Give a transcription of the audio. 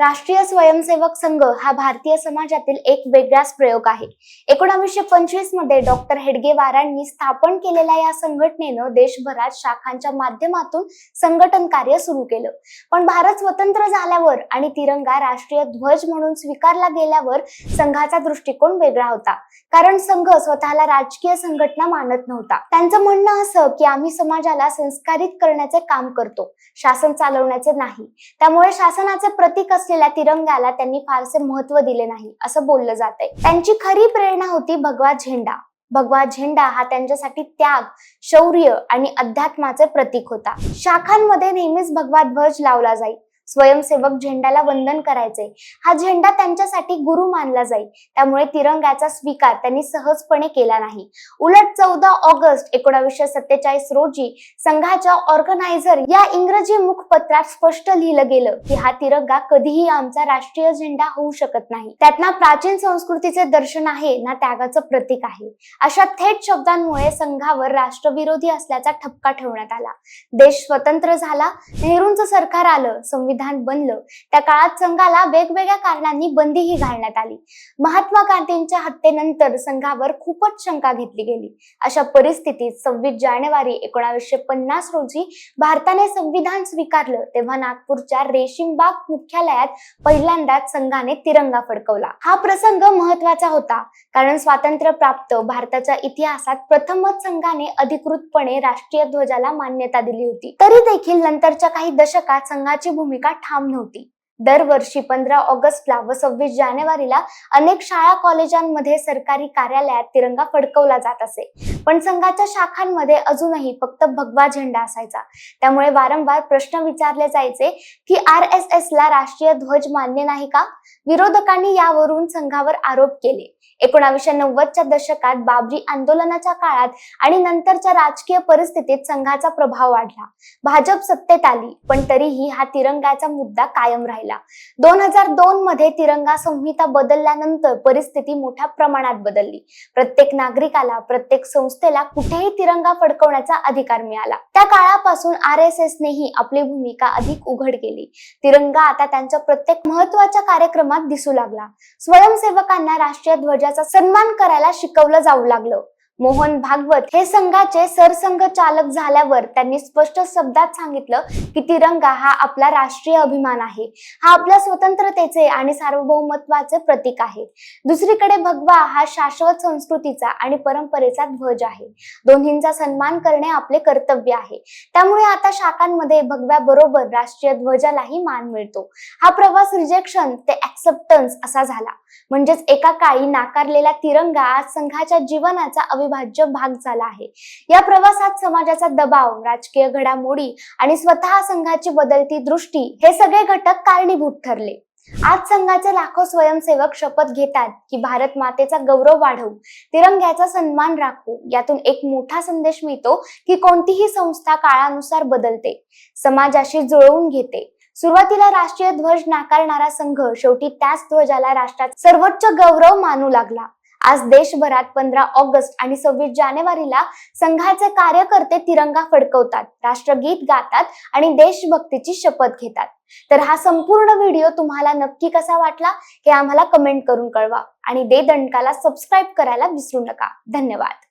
राष्ट्रीय स्वयंसेवक संघ हा भारतीय समाजातील एक वेगळाच प्रयोग आहे. एकोणावीसशे पंचवीसमध्ये डॉक्टर हेडगेवारांनी स्थापन केलेल्या या संघटनेनं देशभरात शाखांच्या माध्यमातून संघटन कार्य सुरू केलं. पण भारत स्वतंत्र झाल्यावर आणि तिरंगा राष्ट्रीय ध्वज म्हणून स्वीकारला गेल्यावर संघाचा दृष्टिकोन वेगळा होता. कारण संघ स्वतःला राजकीय संघटना मानत नव्हता. त्यांचं म्हणणं असं की आम्ही समाजाला संस्कारित करण्याचे काम करतो. शासन चालवण्याचे नाही. त्यामुळे शासनाचे प्रतीक असलेल्या तिरंग्याला त्यांनी फारसे महत्त्व दिले नाही असं बोललं जात त्यांची खरी प्रेरणा होती भगवा झेंडा. भगवा झेंडा हा त्यांच्यासाठी त्याग शौर्य आणि अध्यात्माचे प्रतीक होता. शाखांमध्ये नेहमीच भगवा ध्वज लावला जाई स्वयंसेवक झेंड्याला वंदन करायचे. हा झेंडा त्यांच्यासाठी गुरु मानला जाई. त्यामुळे तिरंग्याचा स्वीकार त्यांनी सहजपणे केला नाही. उलट चौदा ऑगस्ट एकोणावीसशे सत्तेचाळीस रोजी संघाच्या ऑर्गनायझर या इंग्रजी मुखपत्रात स्पष्ट लिहिलं गेलं की हा तिरंगा कधीही आमचा राष्ट्रीय झेंडा होऊ शकत नाही. त्यात ना प्राचीन संस्कृतीचे दर्शन आहे ना त्यागाचं प्रतीक आहे. अशा थेट शब्दांमुळे संघावर राष्ट्रविरोधी असल्याचा ठपका ठेवण्यात आला. देश स्वतंत्र झाला नेहरूंचं सरकार आलं संविधान विधान बनलं त्या काळात संघाला वेगवेगळ्या कारणांनी बंदीही घालण्यात आली. महात्मा गांधींच्या हत्येनंतर संघावर खूपच शंका घेतली गेली. अशा परिस्थितीत सव्वीस जानेवारी एकोणावीसशे पन्नास रोजी भारताने संविधान स्वीकारलं तेव्हा नागपूरच्या रेशीमबाग मुख्यालयात पहिल्यांदाच संघाने तिरंगा फडकवला. हा प्रसंग महत्त्वाचा होता कारण स्वातंत्र्य प्राप्त भारताच्या इतिहासात प्रथमच संघाने अधिकृतपणे राष्ट्रीय ध्वजाला मान्यता दिली होती. तरी देखील नंतरच्या काही दशकात संघाची भूमिका ठाम नव्हती. दरवर्षी पंधरा ऑगस्टला व सव्वीस जानेवारीला अनेक शाळा कॉलेजांमध्ये सरकारी कार्यालयात तिरंगा फडकवला जात असे. पण संघाच्या शाखांमध्ये अजूनही फक्त भगवा झेंडा असायचा. त्यामुळे वारंवार प्रश्न विचारले जायचे की आर एस एस ला राष्ट्रीय ध्वज मान्य नाही का? विरोधकांनी यावरून संघावर आरोप केले. एकोणावीसशे नव्वदच्या दशकात बाबरी आंदोलनाच्या काळात आणि नंतरच्या राजकीय परिस्थितीत संघाचा प्रभाव वाढला. भाजप सत्तेत आली पण तरीही हा तिरंगाचा मुद्दा कायम राहिला. दोन हजार दोन मध्ये तिरंगा संहिता बदलल्यानंतर परिस्थिती मोठ्या प्रमाणात बदलली. प्रत्येक नागरिकाला प्रत्येक संस्था संस्थेला कुठेही तिरंगा फडकवण्याचा अधिकार मिळाला. त्या काळापासून आर एस एस नेही आपली भूमिका अधिक उघड केली. तिरंगा आता त्यांच्या प्रत्येक महत्त्वाच्या कार्यक्रमात दिसू लागला. स्वयंसेवकांना राष्ट्रीय ध्वजाचा सन्मान करायला शिकवलं जाऊ लागलं. मोहन भागवत हे संघाचे सरसंघ चालक झाल्यावर त्यांनी स्पष्ट शब्दात सांगितलं की तिरंगा हा आपला राष्ट्रीय अभिमान आहे. हा आपल्या स्वतंत्रतेचे आणि सार्वभौमत्वाचे प्रतीक आहे. दुसरीकडे भगवा हा शाश्वत संस्कृतीचा आणि परंपरेचा ध्वज आहे. दोन्हींचा सन्मान करणे आपले कर्तव्य आहे. त्यामुळे आता शाखांमध्ये भगव्या बरोबर राष्ट्रीय ध्वजालाही मान मिळतो. हा प्रवास रिजेक्शन ते ऍक्सेप्टन्स असा झाला. म्हणजेच एका काळी नाकारलेला तिरंगा आज संघाच्या जीवनाचा अविभाज्य भाग झाला आहे. या प्रवासात समाजाचा दबाव राजकीय घडामोडी आणि स्वतः संघाची बदलती दृष्टी हे सगळे घटक कारणीभूत ठरले. आज संघाचे लाखो स्वयंसेवक शपथ घेतात की भारत मातेचा गौरव वाढवू तिरंग्याचा सन्मान राखू यातून एक मोठा संदेश मिळतो की कोणतीही संस्था काळानुसार बदलते समाजाशी जुळवून घेते. सुरुवातीला राष्ट्रीय ध्वज नाकारणारा संघ शेवटी त्याच ध्वजाला राष्ट्रात सर्वोच्च गौरव मानू लागला. आज देशभरात पंधरा ऑगस्ट आणि सव्वीस जानेवारीला संघाचे कार्यकर्ते तिरंगा फडकवतात राष्ट्रगीत गातात आणि देशभक्तीची शपथ घेतात. तर हा संपूर्ण व्हिडिओ तुम्हाला नक्की कसा वाटला हे आम्हाला कमेंट करून कळवा आणि दे दंडकाला सबस्क्राईब करायला विसरू नका. धन्यवाद.